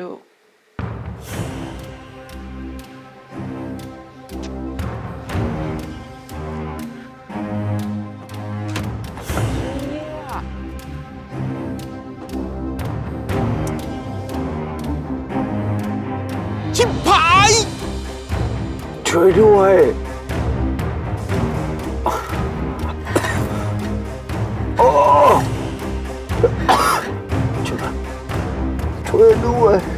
ลูก ชิบหาย ช่วยด้วย โอ้ช่วยช่วยด้วย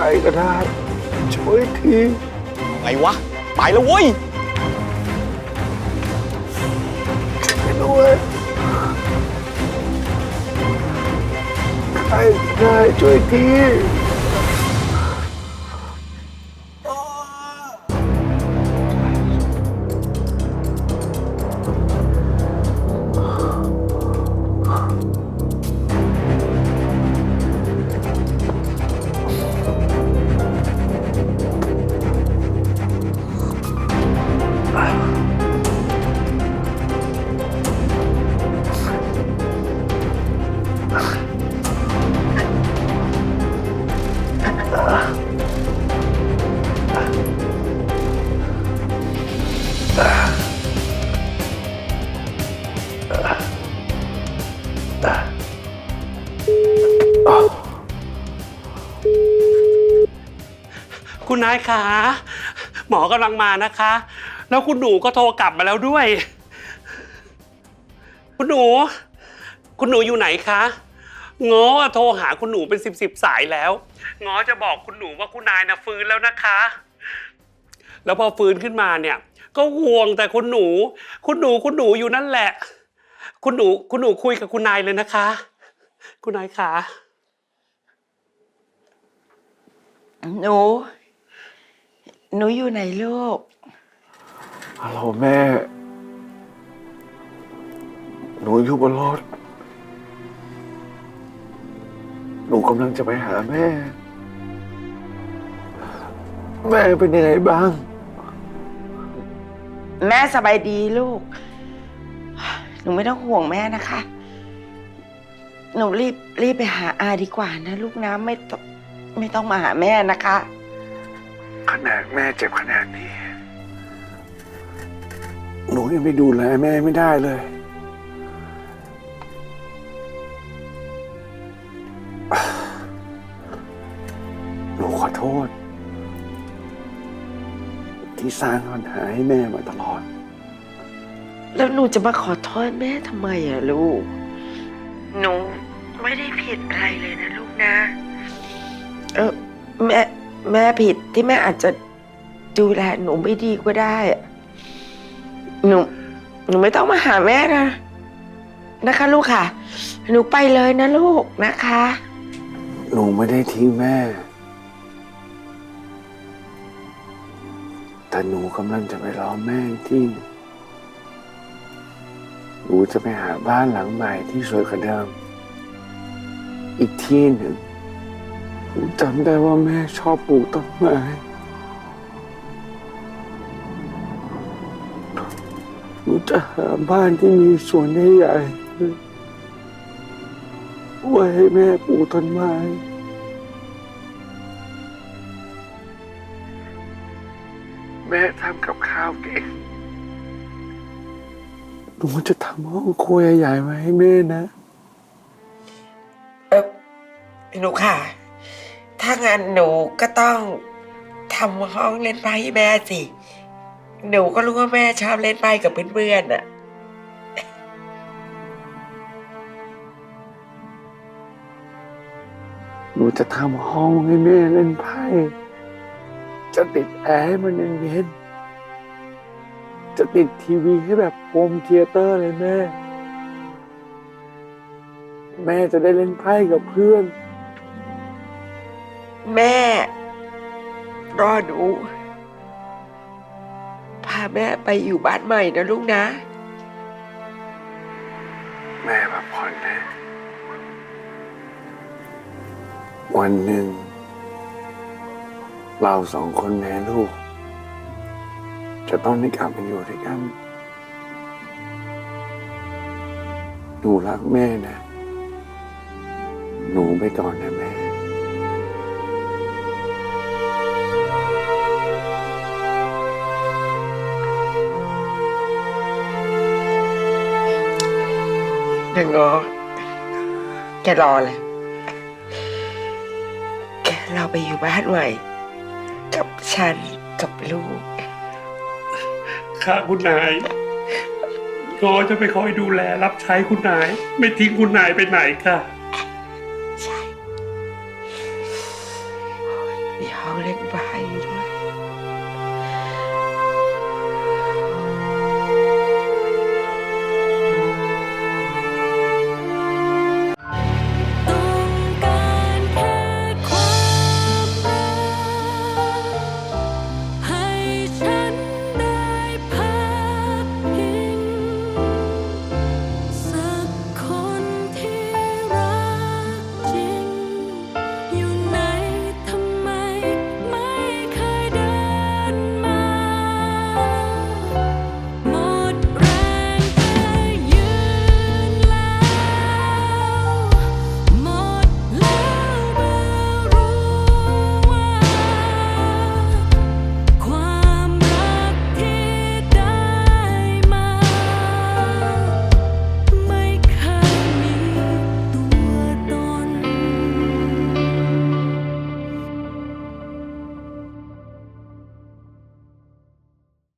ใครก็ได้ช่วยที ไงวะ ไปแล้วเว้ยช่วยด้วยใครก็ได้ช่วยทีายคะ หมอกำลังมานะคะ แล้วคุณหนูก็โทรกลับมาแล้วด้วย คุณหนู คุณหนูอยู่ไหนคะง้อโทรหาคุณหนูเป็นสิบสิบสายแล้วง้อจะบอกคุณหนูว่าคุณนายนะฟื้นแล้วนะคะ แล้วพอฟื้นขึ้นมาเนี่ย ก็ห่วงแต่คุณหนู คุณหนูคุณหนูอยู่นั่นแหละ คุณหนูคุณหนูคุยกับคุณนายเลยนะคะ คุณนายคะหนู หนูอยู่ไหนลูก ฮัลโหลแม่ หนูอยู่บนรถ หนูกำลังจะไปหาแม่ แม่เป็นยังไงบ้าง แม่สบายดีลูก หนูไม่ต้องห่วงแม่นะคะ หนูรีบรีบไปหาอาดีกว่านะลูกนะไม่ต้องไม่ต้องมาหาแม่นะคะ ขนาดแม่เจ็บขนาดนี้ หนูยังไม่ดูแลแม่ไม่ได้เลย หนูขอโทษ ที่สร้างปัญหาให้แม่มาตลอด แล้วหนูจะมาขอโทษแม่ทำไมอะลูก หนูไม่ได้ผิดอะไรเลยนะลูกนะ เออแม่ แม่ผิดที่แม่อาจจะดูแลหนูไม่ดีก็ได้อะหนูหนูไม่ต้องมาหาแม่นะนะคะ ลูกค่ะ หนูไปเลยนะลูกนะคะ หนูไม่ได้ทิ้งแม่ แต่หนูกำลังจะไปรอแม่ที่ หนึ่งหนูจะไปหาบ้านหลังใหม่ที่สวยกว่าเดิม อีกที่หนึ่งูจำได้ว่าแม่ชอบปลูกต้นไม้หนูจะหาบ้านที่มีสวนใหญ่ๆไว้ให้แม่ปลูกต้นไม้แม่ทำกับข้าวเก่ง หนูจะทำห้องครัวใหญ่ๆไว้ให้แม่นะ เออหนูค่ะ ถ้างั้นหนูก็ต้องทำห้องเล่นไพ่ให้แม่สิ หนูก็รู้ว่าแม่ชอบเล่นไพ่กับเพื่อนๆน่ะ หนูจะทำห้องให้แม่เล่นไพ่ จะติดแอร์ให้มันเย็นๆจะติดทีวีให้แบบโฮมเธียเตอร์เลยแม่ แม่จะได้เล่นไพ่กับเพื่อน แม่ รอหนู พาแม่ไปอยู่บ้านใหม่นะลูกนะ แม่พักผ่อนนะ วันหนึ่ง เราสองคนแม่ลูก จะต้องได้กลับมาอยู่ด้วยกันหนูรักแม่นะ หนูไปก่อนนะแม่ เดี๋ยวงอแกรอเลยแกเราไปอยู่บ้านใหม่กับฉันกับลูกค่ะคุณนายง้อจะไปคอยดูแลรับใช้คุณนาย ไม่ทิ้งคุณนายไปไหนค่ะ ใช่มีห้องเล็กบายอยู่ด้วย